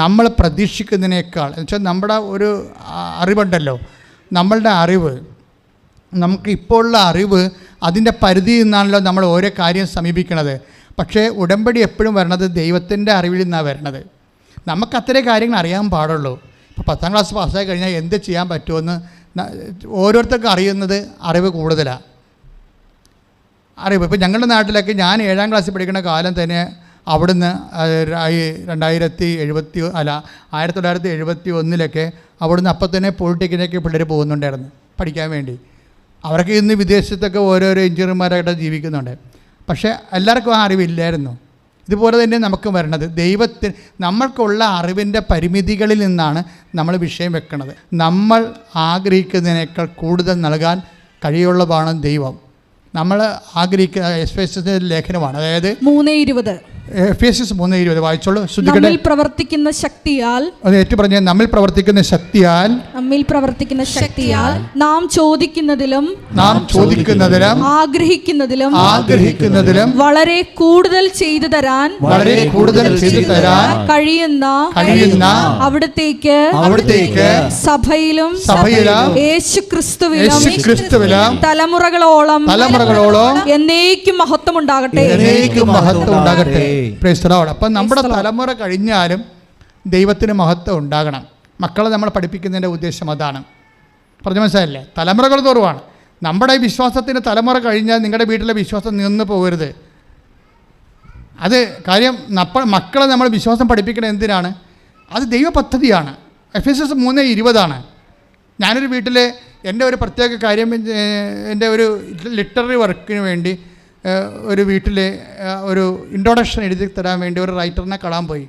നമ്മൾ പ്രതീക്ഷിക്കുന്നതിനേക്കാൾ എന്നുവെച്ചാൽ നമ്മുടെ ഒരു അറിവുണ്ടല്ലോ നമ്മളുടെ അറിവ് നമുക്ക് ഇപ്പോൾ ഉള്ള അറിവ് അതിന്റെ പരിധിയിൽ നിന്നാണല്ലോ നമ്മൾ ഓരോ കാര്യം സമീപിക്കണത്. പക്ഷേ ഉടമ്പടി എപ്പോഴും വരണത് ദൈവത്തിന്റെ അറിവിൽ നിന്നാണ് വരണത്. നമുക്ക് അത്രേ കാര്യങ്ങൾ അറിയാൻ പാടുള്ളൂ. ഇപ്പോൾ പത്താം ക്ലാസ് പാസ്സായി കഴിഞ്ഞാൽ എന്ത് ചെയ്യാൻ പറ്റുമെന്ന് ഓരോരുത്തർക്കും അറിയുന്നത് അറിവ് കൂടുതലാണ് അറിവ്. ഇപ്പോൾ ഞങ്ങളുടെ നാട്ടിലൊക്കെ ഞാൻ ഏഴാം ക്ലാസ്സിൽ പഠിക്കുന്ന കാലം തന്നെ അവിടുന്ന് രണ്ടായിരത്തി എഴുപത്തി അല്ല ആയിരത്തി തൊള്ളായിരത്തി എഴുപത്തി ഒന്നിലൊക്കെ അവിടുന്ന് അപ്പം തന്നെ പോളിടെക്നിക്ക് പിള്ളേർ പോകുന്നുണ്ടായിരുന്നു പഠിക്കാൻ വേണ്ടി. അവർക്ക് ഇന്ന് വിദേശത്തൊക്കെ ഓരോരോ എഞ്ചിനീയർമാരായിട്ട് ജീവിക്കുന്നുണ്ട്. പക്ഷേ എല്ലാവർക്കും ആ അറിവില്ലായിരുന്നു. ഇതുപോലെ തന്നെ നമുക്ക് വരണത്. ദൈവത്തിന് നമ്മൾക്കുള്ള അറിവിന്റെ പരിമിതികളിൽ നിന്നാണ് നമ്മൾ വിഷയം വെക്കുന്നത് നമ്മൾ ആഗ്രഹിക്കുന്നതിനേക്കാൾ കൂടുതൽ നൽകാൻ കഴിയുള്ളതാണ് ദൈവം. നമ്മൾ ആഗ്രഹിക്കുന്ന എസ് ലേഖനമാണ്. അതായത് മൂന്ന് ഇരുപത്. മൂന്ന് ഇരുപത്. വായിച്ചോളൂ. ശ്രദ്ധിക്കട്ടെ നമ്മിൽ പ്രവർത്തിക്കുന്ന ശക്തിയാൽ അത് ഏറ്റു പറഞ്ഞ നമ്മിൽ പ്രവർത്തിക്കുന്ന ശക്തിയാൽ നമ്മിൽ പ്രവർത്തിക്കുന്ന ശക്തിയാൽ നാം ചോദിക്കുന്നതിലും നാം ചോദിക്കുന്നതിലും ആഗ്രഹിക്കുന്നതിലും ആഗ്രഹിക്കുന്നതിലും വളരെ കൂടുതൽ ചെയ്തു തരാൻ വളരെ കൂടുതൽ ചെയ്തു തരാൻ കഴിയുന്ന കഴിയുന്ന അവിടത്തേക്ക് അവിടത്തേക്ക് സഭയിലും സഭയിലും യേശു ക്രിസ്തുവിലും തലമുറകളോളം തലമുറകളോളം എന്നേക്കും മഹത്വം ഉണ്ടാകട്ടെ എന്നേക്കും മഹത്വം ഉണ്ടാകട്ടെ Lord. അപ്പം നമ്മുടെ തലമുറ കഴിഞ്ഞാലും ദൈവത്തിന് മഹത്വം ഉണ്ടാകണം. മക്കളെ നമ്മൾ പഠിപ്പിക്കുന്നതിന്റെ ഉദ്ദേശം അതാണ്. പറഞ്ഞു മനസ്സിലായില്ലേ? തലമുറകൾ തോറുവാണ്. നമ്മുടെ ഈ വിശ്വാസത്തിന് തലമുറ കഴിഞ്ഞാൽ നിങ്ങളുടെ വീട്ടിലെ വിശ്വാസം നിന്ന് പോകരുത്. അത് കാര്യം നപ്പ മക്കളെ നമ്മൾ വിശ്വാസം പഠിപ്പിക്കണം എന്തിനാണ്? അത് ദൈവ പദ്ധതിയാണ് എഫ് എസ് എസ് മൂന്ന് ഇരുപതാണ്. ഞാനൊരു വീട്ടിൽ എന്റെ ഒരു പ്രത്യേക കാര്യം എന്റെ ഒരു ലിറ്റററി വർക്കിന് വേണ്ടി ഒരു വീട്ടിൽ ഒരു ഇൻട്രൊഡക്ഷൻ എഴുതി തരാൻ വേണ്ടി ഒരു റൈറ്ററിനെ കാണാൻ പോയി.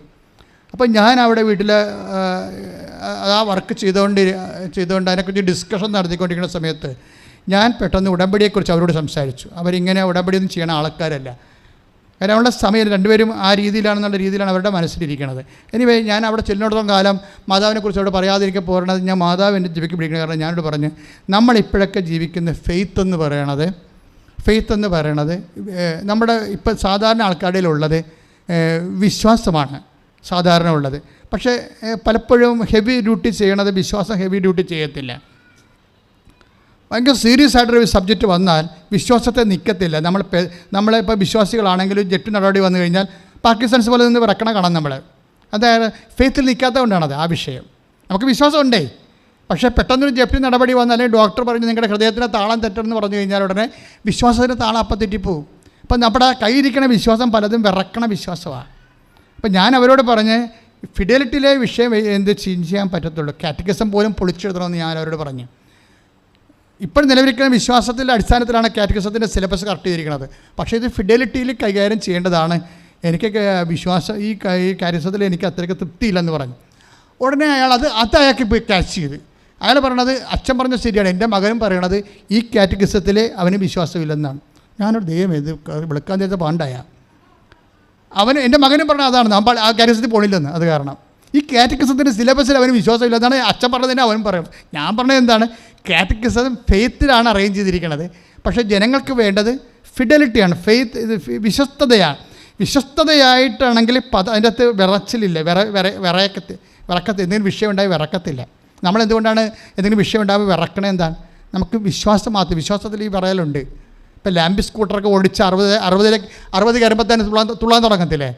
അപ്പോൾ ഞാൻ അവിടെ വീട്ടിൽ ആ വർക്ക് ചെയ്തുകൊണ്ട് ചെയ്തുകൊണ്ട് അതിനെക്കുറിച്ച് ഡിസ്കഷൻ നടത്തിക്കൊണ്ടിരിക്കുന്ന സമയത്ത് ഞാൻ പെട്ടെന്ന് ഉടമ്പടിയെക്കുറിച്ച് അവരോട് സംസാരിച്ചു. അവരിങ്ങനെ ഉടമ്പടിയൊന്നും ചെയ്യണ ആൾക്കാരല്ല. കാരണം അവരുടെ സമയം രണ്ടുപേരും ആ രീതിയിലാണെന്നുള്ള രീതിയിലാണ് അവരുടെ മനസ്സിലിരിക്കുന്നത് എനിവേ ഞാൻ അവിടെ ചെല്ലിനോടത്തോളം കാലം മാതാവിനെക്കുറിച്ച് അവിടെ പറയാതിരിക്കാൻ പോരണത് ഞാൻ മാതാവ് എന്റെ ജീവിക്ക് കാരണം ഞാനോട് പറഞ്ഞ് നമ്മളിപ്പോഴൊക്കെ ജീവിക്കുന്ന ഫെയ്ത്ത് എന്ന് പറയണത് ഫെയ്ത്ത് എന്ന് പറയണത് നമ്മുടെ ഇപ്പം സാധാരണ ആൾക്കാരുടെ ഉള്ളത് വിശ്വാസമാണ് സാധാരണ ഉള്ളത്. പക്ഷേ പലപ്പോഴും ഹെവി ഡ്യൂട്ടി ചെയ്യണത് വിശ്വാസം ഹെവി ഡ്യൂട്ടി ചെയ്യത്തില്ല. ഭയങ്കര സീരിയസ് ആയിട്ടൊരു സബ്ജക്റ്റ് വന്നാൽ വിശ്വാസത്തെ നിൽക്കത്തില്ല നമ്മൾ നമ്മളിപ്പോൾ വിശ്വാസികളാണെങ്കിലും ജെറ്റ് നടപടി വന്നു കഴിഞ്ഞാൽ പാകിസ്ഥാൻസ് പോലെ നിന്ന് വിറക്കണ കാണാം നമ്മൾ അതായത് ഫെയ്ത്തിൽ നിൽക്കാത്തതുകൊണ്ടാണത് ആ വിഷയം. നമുക്ക് വിശ്വാസം ഉണ്ടേ? പക്ഷേ പെട്ടെന്നൊരു ജപ്തി നടപടി വന്നാൽ അല്ലെങ്കിൽ ഡോക്ടർ പറഞ്ഞു നിങ്ങളുടെ ഹൃദയത്തിന് താളം തെറ്റെന്ന് പറഞ്ഞു കഴിഞ്ഞാൽ ഉടനെ വിശ്വാസത്തിന് താളം അപ്പം തെറ്റിപ്പോവും. അപ്പം നമ്മുടെ കയ്യിരിക്കണ വിശ്വാസം പലതും വിറക്കണ വിശ്വാസമാണ്. അപ്പം ഞാൻ അവരോട് പറഞ്ഞ് ഫിഡലിറ്റിയിലെ വിഷയം എന്ത് ചെയ്യാൻ പറ്റത്തുള്ളൂ? കാറ്റഗസം പോലും പൊളിച്ചെഴുതണമെന്ന് ഞാൻ അവരോട് പറഞ്ഞു. ഇപ്പോൾ നിലവിലിരിക്കുന്ന വിശ്വാസത്തിന്റെ അടിസ്ഥാനത്തിലാണ് കാറ്റഗസത്തിന്റെ സിലബസ് കറക്റ്റ് ചെയ്തിരിക്കുന്നത്. പക്ഷേ ഇത് ഫിഡലിറ്റിയിൽ കൈകാര്യം ചെയ്യേണ്ടതാണ്. എനിക്ക് വിശ്വാസം ഈ ക- ഈ കാറ്റഗസത്തിൽ എനിക്ക് അത്രയ്ക്ക് തൃപ്തിയില്ലെന്ന് പറഞ്ഞു. ഉടനെ അയാൾ അത് അത് അയാൾക്ക് പോയി ക്യാച്ച് ചെയ്ത്. അയാൾ പറയണത് അച്ഛൻ പറഞ്ഞ ശരിയാണ്. എന്റെ മകനും പറയണത് ഈ കാറ്റഗിസത്തിൽ അവന് വിശ്വാസമില്ലെന്നാണ്. ഞാനൊരു ദൈവം ഇത് വിളിക്കാൻ നേരത്തെ പാണ്ടായ. അവൻ എന്റെ മകനും പറഞ്ഞ അതാണ്. നമ്മൾ ആ കാറ്റഗിസത്തിൽ പോണില്ലെന്ന്. അത് കാരണം. ഈ കാറ്റഗിസത്തിന്റെ സിലബസിൽ അവന് വിശ്വാസമില്ലെന്നാണ് അച്ഛൻ പറഞ്ഞതിനെ അവനും പറയും ഞാൻ പറഞ്ഞത് എന്താണ്? കാറ്റഗിസം ഫെയ്ത്തിലാണ് അറേഞ്ച് ചെയ്തിരിക്കുന്നത് പക്ഷേ ജനങ്ങൾക്ക് വേണ്ടത് ഫിഡലിറ്റിയാണ് ഫെയ്ത്ത് ഇത് വിശ്വസ്തതയാണ്. വിശ്വസ്തതയായിട്ടാണെങ്കിൽ പത അതിന്റെ അകത്ത് വിറച്ചിലില്ല. വിറ വിറ വിറയക്കത്ത് വിറക്കത്ത് എന്തെങ്കിലും വിഷയം ഉണ്ടായി വിറക്കത്തില്ല. നമ്മൾ എന്തുകൊണ്ടാണ് എന്തെങ്കിലും വിഷയം ഉണ്ടാകുമ്പോൾ വിറക്കണേ എന്താണ്? നമുക്ക് വിശ്വാസം മാത്രം വിശ്വാസത്തിൽ ഈ പറയലുണ്ട് ഇപ്പം ലാമ്പി സ്കൂട്ടറൊക്കെ ഓടിച്ച് അറുപത് അറുപതിലേക്ക് അറുപത് കയറുമ്പോൾ തന്നെ തുള്ളാൻ തുള്ളാൻ തുടങ്ങത്തില്ലേ?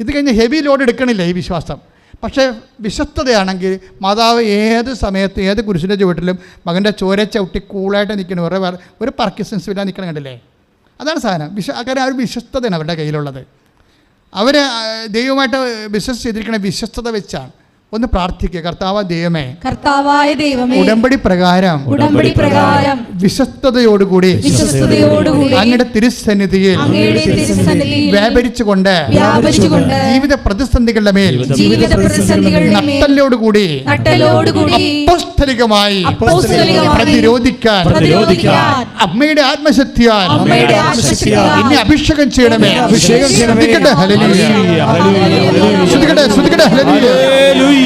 ഇത് കഴിഞ്ഞ് ഹെവി ലോഡ് എടുക്കണില്ല ഈ വിശ്വാസം? പക്ഷേ വിശ്വസ്തതയാണെങ്കിൽ മാതാവ് ഏത് സമയത്ത് ഏത് കുരിശിന്റെ ചുവട്ടിലും മകന്റെ ചോര ചവിട്ടി കൂളായിട്ട് നിൽക്കണം വേറെ ഒരു പർക്കിസൻസ് ഇല്ലാതെ നിൽക്കണം കണ്ടില്ലേ? അതാണ് സാധനം. വിശ്വ കാരണം ആ ഒരു വിശ്വസ്തതയാണ് അവരുടെ കയ്യിലുള്ളത്. അവർ ദൈവമായിട്ട് ബിസിനസ് ചെയ്തിരിക്കുന്ന വിശ്വസ്തത വെച്ചാണ്. ഒന്ന് പ്രാർത്ഥിക്കുക. കർത്താവ് ദൈവമേ കർത്താവായ ദൈവമേ ഉടമ്പടി പ്രകാരം ഉടമ്പടി പ്രകാരം വിശ്വസ്തയോടുകൂടി വിശ്വസ്തയോടുകൂടി അങ്ങയുടെ തിരുസന്നിധിയിൽ അങ്ങയുടെ തിരുസന്നിധിയിൽ വ്യാപരിച്ചുകൊണ്ട് വ്യാപരിച്ചുകൊണ്ട് ജീവിത പ്രതിസന്ധികളുടെ മേൽ നട്ടലോടുകൂടി അപ്പോസ്തലികമായി പ്രതിരോധിക്കാൻ അമ്മയുടെ ആത്മശക്തിയാൽ ഇനി എന്നെ അഭിഷേകം ചെയ്യണമേ. അഭിഷേകം ചെയ്യണമേ. ശ്രദ്ധിക്കട്ടെ ഹല്ലേലൂയ. ഹല്ലേലൂയ,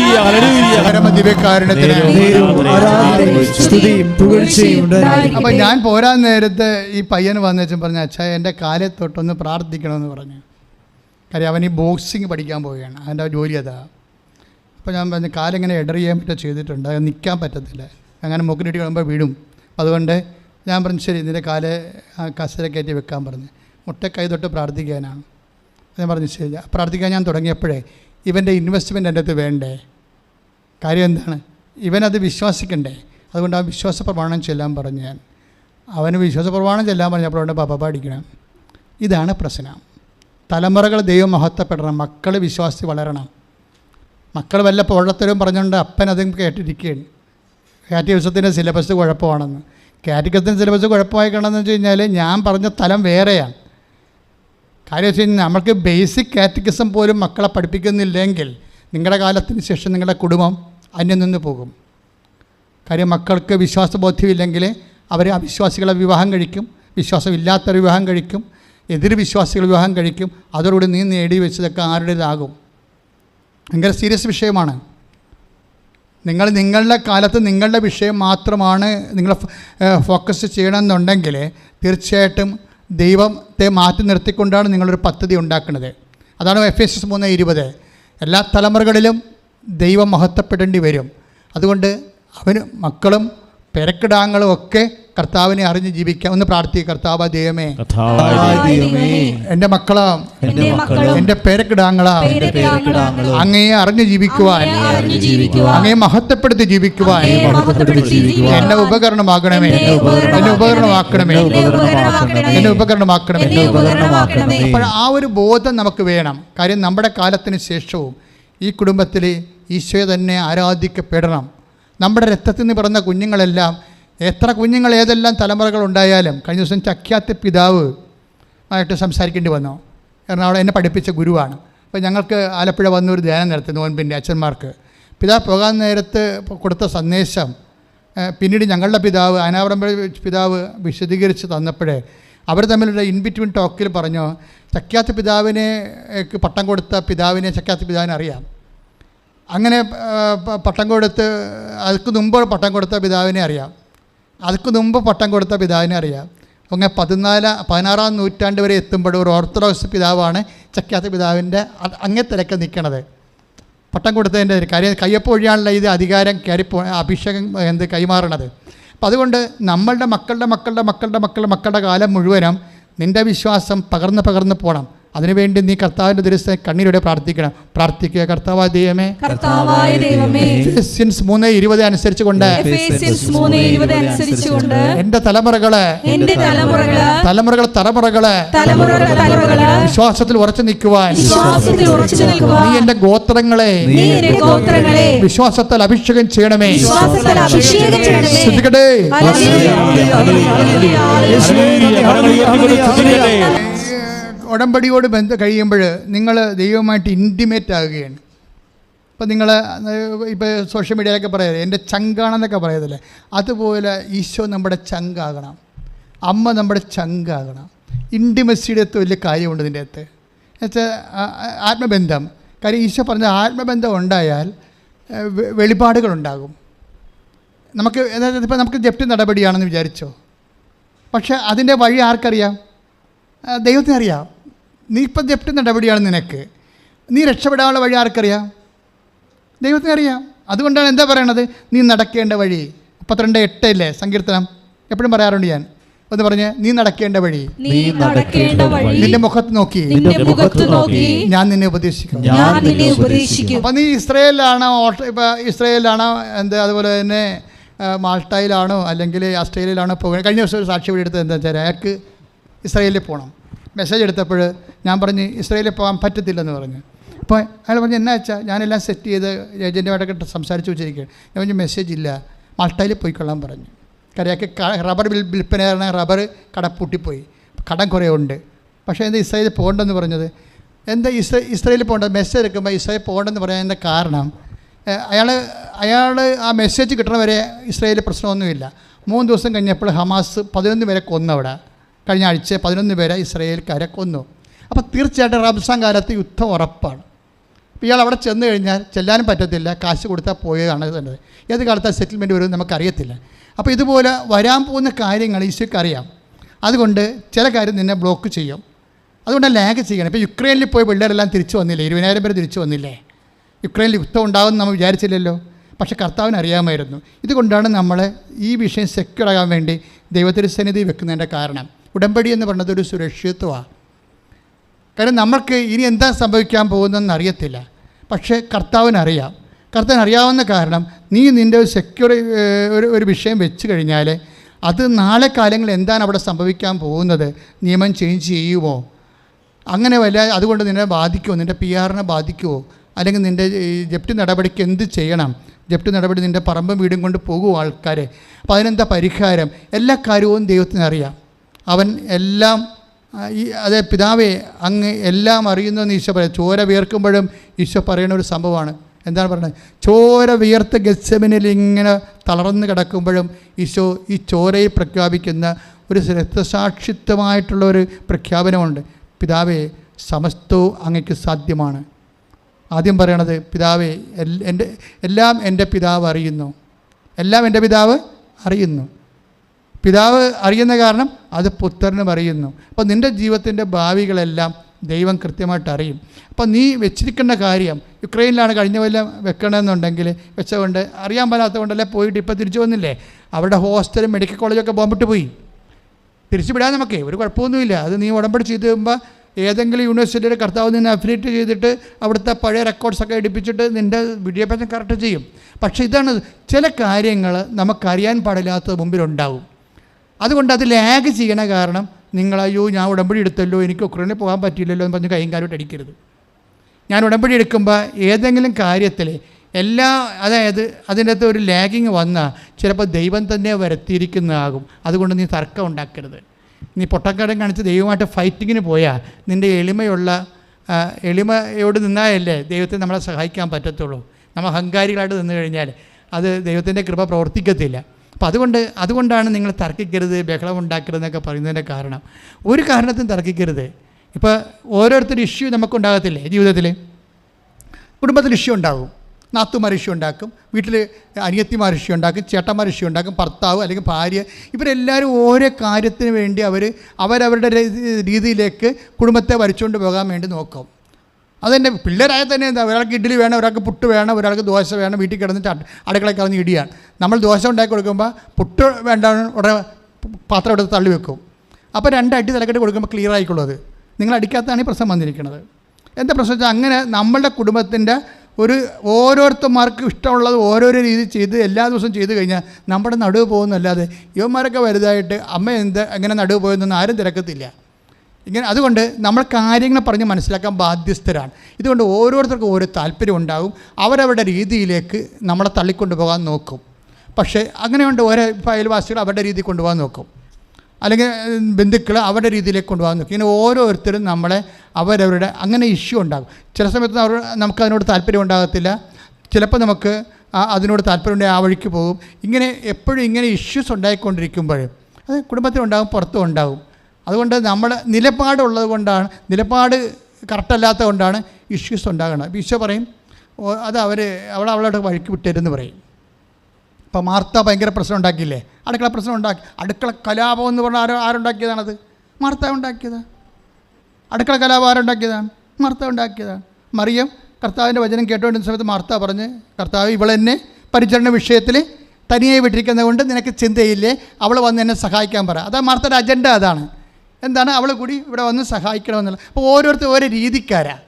അപ്പം ഞാൻ പോരാൻ നേരത്ത് ഈ പയ്യന് വന്നു പറഞ്ഞ അച്ഛാ എന്റെ കാലെ തൊട്ടൊന്ന് പ്രാർത്ഥിക്കണമെന്ന് പറഞ്ഞു. കാര്യം അവൻ ഈ ബോക്സിങ് പഠിക്കാൻ പോവുകയാണ്. അവന്റെ ജോലി അതാ. അപ്പോൾ ഞാൻ പറഞ്ഞു കാലിങ്ങനെ ചെയ്യാൻ പറ്റുക ചെയ്തിട്ടുണ്ട്. അത് നിൽക്കാൻ പറ്റത്തില്ല. അങ്ങനെ മുക്കിലിട്ട് കഴിയുമ്പോൾ വീഴും. അതുകൊണ്ട് ഞാൻ പറഞ്ഞു ശരി ഇതിന്റെ കാൽ ആ കസര കയറ്റി വെക്കാൻ പറഞ്ഞു. മുട്ടക്കൈ തൊട്ട് പ്രാർത്ഥിക്കാനാണ്. ഞാൻ പറഞ്ഞു ശരി. പ്രാർത്ഥിക്കാൻ ഞാൻ തുടങ്ങിയപ്പോഴേ ഇവന്റെ ഇൻവെസ്റ്റ്മെന്റ് എന്റെ അടുത്ത് വേണ്ടേ? കാര്യം എന്താണ്? ഇവനത് വിശ്വസിക്കണ്ടേ? അതുകൊണ്ട് ആ വിശ്വാസ പ്രമാണം ചെല്ലാൻ പറഞ്ഞു ഞാൻ. അവന് വിശ്വാസ പ്രമാണം ചെല്ലാൻ പറഞ്ഞപ്പോഴുണ്ട് പപ്പ പഠിക്കണം ഇതാണ് പ്രശ്നം. തലമുറകൾ ദൈവം മഹത്വപ്പെടണം. മക്കൾ വിശ്വാസി വളരണം. മക്കൾ വല്ല പൊള്ളത്തരവും പറഞ്ഞുകൊണ്ട് അപ്പൻ അതും കേട്ടിരിക്കുകയാണ്. കാറ്റഗറിസത്തിന്റെ സിലബസ് കുഴപ്പമാണെന്ന്. കാറ്റിക്കത്തിന്റെ സിലബസ് കുഴപ്പമായി കാണുന്നത് വെച്ച് കഴിഞ്ഞാൽ ഞാൻ പറഞ്ഞ തലം വേറെയാണ്. കാര്യം വെച്ച് കഴിഞ്ഞാൽ നമ്മൾക്ക് ബേസിക് കാറ്റഗിസം പോലും മക്കളെ പഠിപ്പിക്കുന്നില്ലെങ്കിൽ നിങ്ങളുടെ കാലത്തിന് ശേഷം നിങ്ങളുടെ കുടുംബം അന്യം നിന്ന് പോകും. കാര്യം മക്കൾക്ക് വിശ്വാസബോധ്യമില്ലെങ്കിൽ അവർ അവിശ്വാസികളെ വിവാഹം കഴിക്കും വിശ്വാസമില്ലാത്തവർ വിവാഹം കഴിക്കും എതിർ വിശ്വാസികൾ വിവാഹം കഴിക്കും അതോടുകൂടി നീ നേടി വെച്ചതൊക്കെ ആരുടേതാകും. ഭയങ്കര സീരിയസ് വിഷയമാണ്. നിങ്ങൾ നിങ്ങളുടെ കാലത്ത് നിങ്ങളുടെ വിഷയം മാത്രമാണ് നിങ്ങൾ ഫോക്കസ് ചെയ്യണമെന്നുണ്ടെങ്കിൽ തീർച്ചയായിട്ടും ദൈവത്തെ മാറ്റി നിർത്തിക്കൊണ്ടാണ് നിങ്ങളൊരു പദ്ധതി ഉണ്ടാക്കുന്നത്. അതാണ് എഫ് എസ് എസ് മൂന്ന് ഇരുപത്. എല്ലാ തലമുറകളിലും ദൈവം മഹത്വപ്പെടേണ്ടി വരും. അതുകൊണ്ട് അവന് മക്കളും പെരക്കിടാങ്ങളും ഒക്കെ കർത്താവിനെ അറിഞ്ഞ് ജീവിക്കാം. ഒന്ന് പ്രാർത്ഥി കർത്താവ ദൈവമേ എന്റെ ദൈവമേ എന്റെ മക്കളാ എന്റെ മക്കളും എന്റെ പേരക്കിടാങ്ങളാ അങ്ങയെ അറിഞ്ഞ് ജീവിക്കുവാൻ അങ്ങയെ അറിഞ്ഞ് ജീവിക്കുവാൻ അങ്ങയെ മഹത്വപ്പെടുത്തി ജീവിക്കുവാൻ എന്നെ ഉപകരണമാകണമേ എന്നെ എന്നെ ഉപകരണമാക്കണമേ എന്നെ ഉപകരണമാക്കണമേ. എന്നെ ഉപകരണമാക്കണമേ എന്നെ ഉപകരണമാക്കണമേ അപ്പോൾ ആ ഒരു ബോധം നമുക്ക് വേണം. കാര്യം നമ്മുടെ കാലത്തിന് ശേഷവും ഈ കുടുംബത്തിൽ ഈശോയെ തന്നെ ആരാധിക്കപ്പെടണം. നമ്മുടെ രക്തത്തിൽ നിന്ന് പിറന്ന കുഞ്ഞുങ്ങളെല്ലാം എത്ര കുഞ്ഞുങ്ങൾ ഏതെല്ലാം തലമുറകൾ ഉണ്ടായാലും കഴിഞ്ഞ ദിവസം ചക്യാത്ത പിതാവ് ആയിട്ട് സംസാരിക്കേണ്ടി വന്നു. എറണാകുളം എന്നെ പഠിപ്പിച്ച ഗുരുവാണ്. അപ്പോൾ ഞങ്ങൾക്ക് ആലപ്പുഴ വന്ന ഒരു ധ്യാനം നടത്തി നോൻപിന്റെ അച്ഛന്മാർക്ക്. പിതാവ് പോകാൻ നേരത്ത് കൊടുത്ത സന്ദേശം പിന്നീട് ഞങ്ങളുടെ പിതാവ് അനാവരം പിതാവ് വിശദീകരിച്ച് തന്നപ്പോഴേ അവർ തമ്മിലുള്ള ഇൻബിറ്റ്വീൻ ടോക്കിൽ പറഞ്ഞു ചക്യാത്ത പിതാവിനെ പട്ടം കൊടുത്ത പിതാവിനെ ചക്യാത്ത പിതാവിനെ അറിയാം. അങ്ങനെ പട്ടം കൊടുത്ത് അതിക്ക് മുമ്പ് പട്ടം കൊടുത്ത പിതാവിനെ അറിയാം. അതിക്ക് മുമ്പ് പട്ടം കൊടുത്ത പിതാവിനെ അറിയാം. അങ്ങനെ പതിനാല് പതിനാറാം നൂറ്റാണ്ട് വരെ എത്തുമ്പോൾ ഒരു ഓർത്തഡോക്സ് പിതാവാണ് ചക്യാത്ത പിതാവിന്റെ അങ്ങേ നിൽക്കണത്. പട്ടം കൊടുത്തതിന്റെ കാര്യം കയ്യപ്പ് വഴിയാണല്ലോ ഇത് അധികാരം കയറിപ്പോ അഭിഷേകം എന്ത് കൈമാറണത്. അപ്പം അതുകൊണ്ട് നമ്മളുടെ മക്കളുടെ മക്കളുടെ മക്കളുടെ മക്കളുടെ മക്കളുടെ കാലം മുഴുവനും നിന്റെ വിശ്വാസം പകർന്ന് പകർന്ന് പോകണം അതിനുവേണ്ടി നീ കർത്താവിന്റെ ദൃശ്യ കണ്ണീരോടെ പ്രാർത്ഥിക്കണം. പ്രാർത്ഥിക്കുക കർത്താവായ ദൈവമേ എഫേസ്യൻസ് മൂന്ന് ഇരുപത് അനുസരിച്ചുകൊണ്ട് എന്റെ തലമുറകളെ എന്റെ തലമുറകൾ തലമുറകൾ തലമുറകളെ വിശ്വാസത്തിൽ ഉറച്ചു നിൽക്കുവാൻ വിശ്വാസത്തിൽ ഉറച്ചു നീ നിൽക്കുവാൻ എന്റെ ഗോത്രങ്ങളെ നീ എന്റെ ഗോത്രങ്ങളെ വിശ്വാസത്തിൽ അഭിഷേകം ചെയ്യണമേ. വിശ്വാസത്താൽ അഭിഷേകം ചെയ്യണമേ. ശ്രദ്ധിക്കട്ടെ. ഉടമ്പടിയോട് ബന്ധ കഴിയുമ്പോൾ നിങ്ങൾ ദൈവമായിട്ട് ഇന്റിമേറ്റ് ആകുകയാണ്. ഇപ്പം നിങ്ങൾ ഇപ്പോൾ സോഷ്യൽ മീഡിയയിലൊക്കെ പറയാതെ എന്റെ ചങ്കാണെന്നൊക്കെ പറയത്തില്ലേ? അതുപോലെ ഈശോ നമ്മുടെ ചങ്കാകണം. അമ്മ നമ്മുടെ ചങ്കാകണം. ഇന്റിമസിയുടെ അകത്ത് വലിയ കാര്യമുണ്ട് ഇതിന്റെ അകത്ത്. എന്നുവെച്ചാൽ ആത്മബന്ധം. കാര്യം ഈശോ പറഞ്ഞ ആത്മബന്ധം ഉണ്ടായാൽ വെളിപാടുകളുണ്ടാകും നമുക്ക് അതായത് ഇപ്പോൾ നമുക്ക് ജപ്തി നടപടിയാണെന്ന് വിചാരിച്ചോ? പക്ഷേ അതിന്റെ വഴി ആർക്കറിയാം? ദൈവത്തിനറിയാം. നീ ഇപ്പം ജപ്റ്റുന്ന നടപടിയാണ് നിനക്ക്. നീ രക്ഷപ്പെടാനുള്ള വഴി ആർക്കറിയാം? ദൈവത്തിന് അറിയാം അതുകൊണ്ടാണ് എന്താ പറയണത്? നീ നടക്കേണ്ട വഴി. പത്രണ്ട് എട്ട് അല്ലേ? സങ്കീർത്തനം. എപ്പോഴും പറയാറുണ്ട് ഞാൻ. ഒന്ന് പറഞ്ഞ് നീ നടക്കേണ്ട വഴി. നീ നടക്കേണ്ട വഴി. നിന്റെ മുഖത്ത് നോക്കി. നിന്റെ മുഖത്ത് നോക്കി. ഞാൻ നിന്നെ ഉപദേശിക്കും അപ്പൊ നിന്നെ ഉപദേശിക്കും അപ്പം നീ ഇസ്രയേലിലാണോ ഇപ്പൊ ഇസ്രയേലിലാണോ എന്ത് അതുപോലെ തന്നെ മാൾട്ടയിലാണോ അല്ലെങ്കിൽ ഓസ്ട്രേലിയയിലാണോ പോകുന്നത് കഴിഞ്ഞ ദിവസം ഒരു സാക്ഷി വീട് എടുത്തത് എന്താ വെച്ചാൽ അയാൾക്ക് ഇസ്രയേലിൽ പോകണം മെസ്സേജ് എടുത്തപ്പോൾ ഞാൻ പറഞ്ഞ് ഇസ്രയേലിൽ പോകാൻ പറ്റത്തില്ലെന്ന് പറഞ്ഞു. അപ്പോൾ അയാൾ പറഞ്ഞു എന്നാ വെച്ചാൽ ഞാനെല്ലാം സെറ്റ് ചെയ്ത് ഏജന്റുമായിട്ടൊക്കെ സംസാരിച്ച് വെച്ചിരിക്കുകയാണ്. ഞാൻ പറഞ്ഞു മെസ്സേജ് ഇല്ല. മൾട്ടയിൽ പോയിക്കൊള്ളാൻ പറഞ്ഞു. കരയാക്കി റബ്ബർ വിൽ വിൽപ്പന കാരണം റബ്ബർ കട പൂട്ടിപ്പോയി. കടം കുറേ ഉണ്ട്. പക്ഷേ എന്താ ഇസ്രയേലിൽ പോകണ്ടെന്ന് പറഞ്ഞത്? എന്താ ഇസ്ര ഇസ്രയേലിൽ പോകേണ്ടത് മെസ്സേജ് എടുക്കുമ്പോൾ ഇസ്രയേൽ പോകണ്ടെന്ന് പറയാൻ കാരണം? അയാൾ അയാൾ ആ മെസ്സേജ് കിട്ടണവരെ ഇസ്രയേലിൽ പ്രശ്നമൊന്നുമില്ല. മൂന്ന് ദിവസം കഴിഞ്ഞപ്പോൾ ഹമാസ് പതിനൊന്ന് പേരെ കൊന്നവിടെ. കഴിഞ്ഞ ആഴ്ച പതിനൊന്ന് പേരെ ഇസ്രയേൽക്കാരെ കൊന്നു. അപ്പോൾ തീർച്ചയായിട്ടും റംസാൻ കാലത്ത് യുദ്ധം ഉറപ്പാണ്. അപ്പോൾ ഇയാൾ അവിടെ ചെന്ന് കഴിഞ്ഞാൽ ചെല്ലാനും പറ്റത്തില്ല കാശ് കൊടുത്താൽ പോയതാണ് തന്നത് ഏത് കാലത്ത് സെറ്റിൽമെന്റ് വരുമെന്ന് നമുക്കറിയത്തില്ല. അപ്പോൾ ഇതുപോലെ വരാൻ പോകുന്ന കാര്യങ്ങൾ ഈശോയ്ക്ക് അറിയാം. അതുകൊണ്ട് ചില കാര്യം നിന്നെ ബ്ലോക്ക് ചെയ്യും. അതുകൊണ്ട് ലാഗ് ചെയ്യണം. ഇപ്പോൾ യുക്രൈനിൽ പോയ പിള്ളേരെല്ലാം തിരിച്ചു വന്നില്ലേ? ഇരുപതിനായിരം പേര് തിരിച്ചു വന്നില്ലേ? യുക്രൈനിൽ യുദ്ധം ഉണ്ടാകുമെന്ന് നമ്മൾ വിചാരിച്ചില്ലല്ലോ? പക്ഷേ കർത്താവിന് അറിയാമായിരുന്നു. ഇതുകൊണ്ടാണ് നമ്മൾ ഈ വിഷയം സെക്യൂർ ആകാൻ വേണ്ടി ദൈവത്തിന്റെ സന്നിധി വെക്കുന്നതിന്റെ കാരണം. ഉടമ്പടി എന്ന് പറയുന്നത് ഒരു സുരക്ഷിതത്വമാണ്. കാരണം നമുക്ക് ഇനി എന്താ സംഭവിക്കാൻ പോകുന്നതെന്ന് അറിയത്തില്ല. പക്ഷേ കർത്താവിനറിയാം. കർത്താവിന് അറിയാവുന്ന കാരണം നീ നിന്റെ ഒരു സെക്യൂർ ഒരു ഒരു വിഷയം വെച്ച് കഴിഞ്ഞാൽ അത് നാളെ കാലങ്ങളിൽ എന്താണ് അവിടെ സംഭവിക്കാൻ പോകുന്നത്? നിയമം ചേഞ്ച് ചെയ്യുമോ അങ്ങനെ വല്ല അതുകൊണ്ട് നിന്നെ ബാധിക്കുമോ നിന്റെ പി ആറിനെ ബാധിക്കുമോ അല്ലെങ്കിൽ നിന്റെ ജപ്റ്റ് നടപടിക്ക് എന്ത് ചെയ്യണം? ജപ്തി നടപടി നിന്റെ പറമ്പും വീടും കൊണ്ട് പോകുമോ ആൾക്കാരെ? അപ്പോൾ അതിനെന്താ പരിഹാരം? എല്ലാ കാര്യവും ദൈവത്തിന് അറിയാം അവൻ എല്ലാം ഈ അതെ പിതാവേ അങ്ങ് എല്ലാം അറിയുന്നതെന്ന് ഈശോ പറയാം. ചോര വിയർക്കുമ്പോഴും ഈശോ പറയുന്ന ഒരു സംഭവമാണ്. എന്താണ് പറയുന്നത് ചോര വിയർത്ത് ഗസ്സമിനിൽ ഇങ്ങനെ തളർന്ന് കിടക്കുമ്പോഴും ഈശോ ഈ ചോരയിൽ പ്രഖ്യാപിക്കുന്ന ഒരു രക്തസാക്ഷിത്വമായിട്ടുള്ള ഒരു പ്രഖ്യാപനമുണ്ട്. പിതാവേ സമസ്തവും അങ്ങയ്ക്ക് സാധ്യമാണ്. ആദ്യം പറയണത് പിതാവേ എന്റെ എല്ലാം എന്റെ പിതാവ് അറിയുന്നു. എല്ലാം എന്റെ പിതാവ് അറിയുന്നു. പിതാവ് അറിയുന്ന കാരണം അത് പുത്രനും അറിയുന്നു അപ്പോൾ നിന്റെ ജീവിതത്തിന്റെ ഭാവികളെല്ലാം ദൈവം കൃത്യമായിട്ട് അറിയും. അപ്പോൾ നീ വെച്ചിരിക്കേണ്ട കാര്യം യുക്രൈനിലാണ് കഴിഞ്ഞ കൊല്ലം വെക്കണമെന്നുണ്ടെങ്കിൽ വെച്ചതുകൊണ്ട് അറിയാൻ പാലാത്തത് കൊണ്ടല്ലേ പോയിട്ട് ഇപ്പോൾ തിരിച്ചു വന്നില്ലേ? അവരുടെ ഹോസ്റ്റലും മെഡിക്കൽ കോളേജൊക്കെ ബോംബിട്ട് പോയി. തിരിച്ചു വിടാൻ നമുക്ക് ഒരു കുഴപ്പമൊന്നുമില്ല. അത് നീ ഉടമ്പടി ചെയ്ത് കഴിയുമ്പോൾ ഏതെങ്കിലും യൂണിവേഴ്സിറ്റിയുടെ കർത്താവ് നിന്നെ അഫിലിയേറ്റ് ചെയ്തിട്ട് അവിടുത്തെ പഴയ റെക്കോർഡ്സൊക്കെ എടുപ്പിച്ചിട്ട് നിന്റെ വിദ്യാഭ്യാസം കറക്റ്റ് ചെയ്യും. പക്ഷേ ഇതാണ് ചില കാര്യങ്ങൾ നമുക്കറിയാൻ പാടില്ലാത്തത് മുമ്പിലുണ്ടാവും. അതുകൊണ്ട് അത് ലാഗ് ചെയ്യണ കാരണം നിങ്ങൾ അയ്യോ ഞാൻ ഉടമ്പടി എടുത്തല്ലോ എനിക്ക് ഉക്രൈനിൽ പോകാൻ പറ്റില്ലല്ലോ എന്ന് പറഞ്ഞ് കൈയും കാലോട്ട് അടിക്കരുത്. ഞാൻ ഉടമ്പടി എടുക്കുമ്പോൾ ഏതെങ്കിലും കാര്യത്തിൽ എല്ലാ അതായത് അതിന്റെ അകത്ത് ഒരു ലാഗിങ് വന്നാൽ ചിലപ്പോൾ ദൈവം തന്നെ വരുത്തിയിരിക്കുന്നതാകും. അതുകൊണ്ട് നീ തർക്കം ഉണ്ടാക്കരുത്. നീ പൊട്ടക്കടം കാണിച്ച് ദൈവമായിട്ട് ഫൈറ്റിങ്ങിന് പോയാൽ നിന്റെ എളിമയുള്ള എളിമയോട് നിന്നാലല്ലേ ദൈവത്തെ നമ്മളെ സഹായിക്കാൻ പറ്റത്തുള്ളൂ. നമ്മൾ അഹങ്കാരികളായിട്ട് നിന്ന് കഴിഞ്ഞാൽ അത് ദൈവത്തിന്റെ കൃപ പ്രവർത്തിക്കത്തില്ല. അപ്പോൾ അതുകൊണ്ട് അതുകൊണ്ടാണ് നിങ്ങൾ തർക്കിക്കരുത് ബഹളം ഉണ്ടാക്കരുത് എന്നൊക്കെ പറയുന്നതിന്റെ കാരണം. ഒരു കാരണത്തിനും തർക്കിക്കരുത്. ഇപ്പോൾ ഓരോരുത്തർ ഇഷ്യൂ നമുക്കുണ്ടാകത്തില്ലേ ജീവിതത്തിൽ? കുടുംബത്തിൽ ഇഷ്യൂ ഉണ്ടാകും. നാത്തുമാർ ഇഷ്യൂ ഉണ്ടാക്കും. വീട്ടിൽ അനിയത്തിമാർ ഇഷ്യൂ ഉണ്ടാക്കും. ചേട്ടന്മാർ ഇഷ്യൂ ഉണ്ടാക്കും. ഭർത്താവ് അല്ലെങ്കിൽ ഭാര്യ ഇവരെല്ലാവരും ഓരോ കാര്യത്തിന് വേണ്ടി അവർ അവരവരുടെ രീതിയിലേക്ക് കുടുംബത്തെ വരച്ചുകൊണ്ട് പോകാൻ വേണ്ടി നോക്കും. അതെന്നെ പിള്ളേരായ തന്നെ എന്താ ഒരാൾക്ക് ഇഡ്ഡലി വേണം ഒരാൾക്ക് പുട്ട് വേണം ഒരാൾക്ക് ദോശ വേണം വീട്ടിൽ കിടന്നിട്ട് അട്- അടുക്കളയിൽ കളഞ്ഞ് ഇടിയാണ്. നമ്മൾ ദോശ ഉണ്ടാക്കി കൊടുക്കുമ്പോൾ പുട്ട് വേണ്ട ഉടനെ പാത്രം എടുത്ത് തള്ളി വെക്കും. അപ്പോൾ രണ്ടടി തലക്കെട്ട് കൊടുക്കുമ്പോൾ ക്ലിയർ ആയിക്കുള്ളത് നിങ്ങൾ അടിക്കാത്തതാണ് ഈ പ്രശ്നം വന്നിരിക്കുന്നത് എന്താ പ്രശ്നം വെച്ചാൽ അങ്ങനെ നമ്മളുടെ കുടുംബത്തിന്റെ ഒരു ഓരോരുത്തന്മാർക്ക് ഇഷ്ടമുള്ളത് ഓരോരോ രീതി ചെയ്ത് എല്ലാ ദിവസവും ചെയ്ത് കഴിഞ്ഞാൽ നമ്മുടെ നടുവ് പോകുന്നല്ലാതെ യുവന്മാരൊക്കെ വലുതായിട്ട് അമ്മ എന്ത് എങ്ങനെ നടുവ് പോയെന്നൊന്നും ആരും തിരക്കത്തില്ല. ഇങ്ങനെ അതുകൊണ്ട് നമ്മൾ കാര്യങ്ങൾ പറഞ്ഞ് മനസ്സിലാക്കാൻ ബാധ്യസ്ഥരാണ്. ഇതുകൊണ്ട് ഓരോരുത്തർക്കും ഓരോ താല്പര്യം ഉണ്ടാകും അവരവരുടെ രീതിയിലേക്ക് നമ്മളെ തള്ളിക്കൊണ്ടു പോകാൻ നോക്കും. പക്ഷേ അങ്ങനെയുണ്ട് ഓരോ ഫയൽവാസികൾ അവരുടെ രീതി കൊണ്ടുപോകാൻ നോക്കും. അല്ലെങ്കിൽ ബന്ധുക്കൾ അവരുടെ രീതിയിലേക്ക് കൊണ്ടുപോകാൻ നോക്കും. ഇങ്ങനെ ഓരോരുത്തരും നമ്മളെ അവരവരുടെ അങ്ങനെ ഇഷ്യൂ ഉണ്ടാകും. ചില സമയത്ത് അവർ നമുക്ക് അതിനോട് താല്പര്യം ഉണ്ടാകത്തില്ല. ചിലപ്പോൾ നമുക്ക് അതിനോട് താല്പര്യം ആ വഴിക്ക് പോകും. ഇങ്ങനെ എപ്പോഴും ഇങ്ങനെ ഇഷ്യൂസ് ഉണ്ടായിക്കൊണ്ടിരിക്കുമ്പോൾ അത് കുടുംബത്തിലുണ്ടാകും പുറത്തും ഉണ്ടാകും അതുകൊണ്ട് നമ്മൾ നിലപാടുള്ളത് കൊണ്ടാണ് നിലപാട് കറക്റ്റല്ലാത്ത കൊണ്ടാണ് ഇഷ്യൂസ് ഉണ്ടാകുന്നത്. അപ്പോൾ ഈശോ പറയും അത് അവർ അവൾ അവളോട് വഴിക്ക് വിട്ടരുന്ന് പറയും. ഇപ്പോൾ മാർത്ത ഭയങ്കര പ്രശ്നം ഉണ്ടാക്കിയില്ലേ? അടുക്കള പ്രശ്നം ഉണ്ടാക്കി. അടുക്കള കലാപം എന്ന് പറഞ്ഞാൽ ആരോ ആരുണ്ടാക്കിയതാണത്? മാർത്ത ഉണ്ടാക്കിയതാണ് അടുക്കള കലാപം ആരുണ്ടാക്കിയതാണ്? മാർത്ത ഉണ്ടാക്കിയതാണ്. മറിയം കർത്താവിന്റെ വചനം കേട്ടുകൊണ്ടിരുന്ന സമയത്ത് മാർത്ത പറഞ്ഞ് കർത്താവ് ഇവളെന്നെ പരിചരണ വിഷയത്തിൽ തനിയെ വിട്ടിരിക്കുന്നത് കൊണ്ട് നിനക്ക് ചിന്തയില്ലേ? അവൾ വന്ന് എന്നെ സഹായിക്കാൻ പറ. അതാ മാർത്തയുടെ അജണ്ട അതാണ്. എന്താണ്? അവൾ കൂടി ഇവിടെ വന്ന് സഹായിക്കണമെന്നുള്ള. അപ്പോൾ ഓരോരുത്തർ ഓരോ രീതിക്കാരാണ്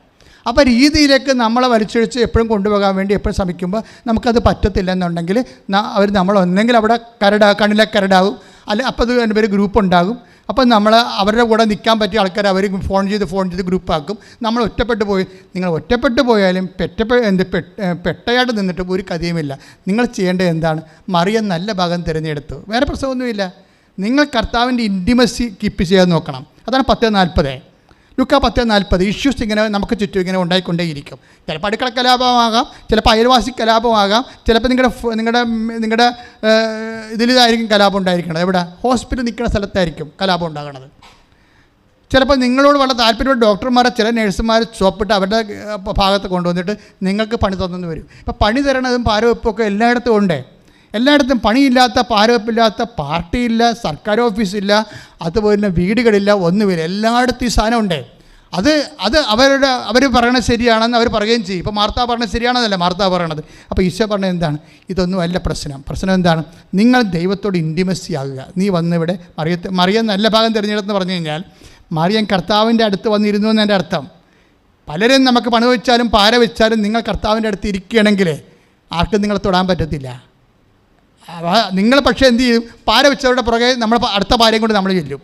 അപ്പോൾ രീതിയിലേക്ക് നമ്മളെ വലിച്ചൊഴിച്ച് എപ്പോഴും കൊണ്ടുപോകാൻ വേണ്ടി എപ്പോഴും ശ്രമിക്കുമ്പോൾ നമുക്കത് പറ്റത്തില്ല എന്നുണ്ടെങ്കിൽ അവർ നമ്മൾ ഒന്നെങ്കിൽ അവിടെ കരടാ കണ്ണിലെ കരടാവും അല്ലെ അപ്പോൾ അത് എന്റെ പേര് ഗ്രൂപ്പ് ഉണ്ടാകും. അപ്പം നമ്മൾ അവരുടെ കൂടെ നിൽക്കാൻ പറ്റിയ ആൾക്കാർ അവർ ഫോൺ ചെയ്ത് ഫോൺ ചെയ്ത് ഗ്രൂപ്പാക്കും നമ്മൾ ഒറ്റപ്പെട്ടു പോയി. നിങ്ങൾ ഒറ്റപ്പെട്ട് പോയാലും പെറ്റപ്പെ എന്ത് പെട്ടയാട് നിന്നിട്ട് ഒരു കഥയുമില്ല. നിങ്ങൾ ചെയ്യേണ്ടത് എന്താണ്? മറിയം നല്ല ഭാഗം തിരഞ്ഞെടുത്തു. വേറെ പ്രശ്നമൊന്നുമില്ല. നിങ്ങൾ കർത്താവിന്റെ ഇന്റിമസി കീപ്പ് ചെയ്യാൻ നോക്കണം. അതാണ് പത്ത് നാൽപ്പത് ലുക്ക പത്ത് നാൽപ്പത് ഇഷ്യൂസ് ഇങ്ങനെ നമുക്ക് ചുറ്റും ഇങ്ങനെ ഉണ്ടായിക്കൊണ്ടേയിരിക്കും. ചിലപ്പോൾ അടുക്കള കലാപമാകാം ചിലപ്പോൾ അയൽവാസി കലാപമാകാം ചിലപ്പോൾ നിങ്ങളുടെ നിങ്ങളുടെ നിങ്ങളുടെ ഇതിലിതായിരിക്കും കലാപം ഉണ്ടായിരിക്കണം എവിടെ? ഹോസ്പിറ്റൽ നിൽക്കുന്ന സ്ഥലത്തായിരിക്കും കലാപം ഉണ്ടാകുന്നത്. ചിലപ്പോൾ നിങ്ങളോട് വളരെ താല്പര്യമുള്ള ഡോക്ടർമാരെ ചില നഴ്സുമാർ ചോപ്പിട്ട് അവരുടെ ഭാഗത്ത് കൊണ്ടുവന്നിട്ട് നിങ്ങൾക്ക് പണി തന്നെന്ന് വരും. ഇപ്പം പണി തരണതും പാരവെപ്പൊക്കെ എല്ലായിടത്തും ഉണ്ട്. എല്ലായിടത്തും പണിയില്ലാത്ത പാരവപ്പില്ലാത്ത പാർട്ടിയില്ല സർക്കാർ ഓഫീസില്ല അതുപോലെ തന്നെ വീടുകളില്ല ഒന്നുമില്ല. എല്ലായിടത്തും ഈ സാധനം ഉണ്ട്. അത് അത് അവരുടെ അവർ പറയണത് ശരിയാണെന്ന് അവർ പറയുകയും ചെയ്യും. ഇപ്പോൾ മാർത്ത പറഞ്ഞത് ശരിയാണെന്നല്ല മാർത്ത പറയണത്. അപ്പോൾ ഈശോ പറഞ്ഞത് എന്താണ്? ഇതൊന്നും അല്ല പ്രശ്നം. പ്രശ്നം എന്താണ്? നിങ്ങൾ ദൈവത്തോട് ഇന്റിമസി ആകുക. നീ വന്നിവിടെ മറിയത്തെ മറിയം നല്ല ഭാഗം തിരഞ്ഞെടുത്തെന്ന് പറഞ്ഞു കഴിഞ്ഞാൽ മറിയം കർത്താവിന്റെ അടുത്ത് വന്നിരുന്നു എന്നതിന്റെ അർത്ഥം. പലരും നമുക്ക് പണി വെച്ചാലും പാര വെച്ചാലും നിങ്ങൾ കർത്താവിന്റെ അടുത്ത് ഇരിക്കുകയാണെങ്കിൽ ആർക്കും നിങ്ങളെ തൊടാൻ പറ്റത്തില്ല. നിങ്ങൾ പക്ഷേ എന്ത് ചെയ്യും? പാര വെച്ചവരുടെ പുറകെ നമ്മൾ അടുത്ത പാരയും കൊണ്ട് നമ്മൾ ചെല്ലും.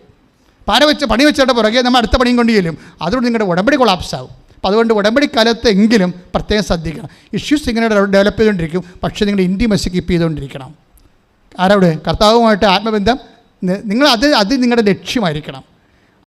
പാര വെച്ച പണി വെച്ചവരുടെ പുറകെ നമ്മൾ അടുത്ത പണിയും കൊണ്ട് ചെല്ലും. അതുകൊണ്ട് നിങ്ങളുടെ ഉടമ്പടി കൊളാപ്സ് ആവും. അപ്പോൾ അതുകൊണ്ട് ഉടമ്പടി കാലത്ത് എങ്കിലും പ്രത്യേകം ശ്രദ്ധിക്കണം. ഇഷ്യൂസ് ഇങ്ങനെ ഡെവലപ്പ് ചെയ്തുകൊണ്ടിരിക്കും. പക്ഷേ നിങ്ങളുടെ ഇന്റിമസി കീപ്പ് ചെയ്തുകൊണ്ടിരിക്കണം. ആരവിടെ? കർത്താവുമായിട്ട് ആത്മബന്ധം നിങ്ങൾ അത് അത് നിങ്ങളുടെ ലക്ഷ്യമായിരിക്കണം.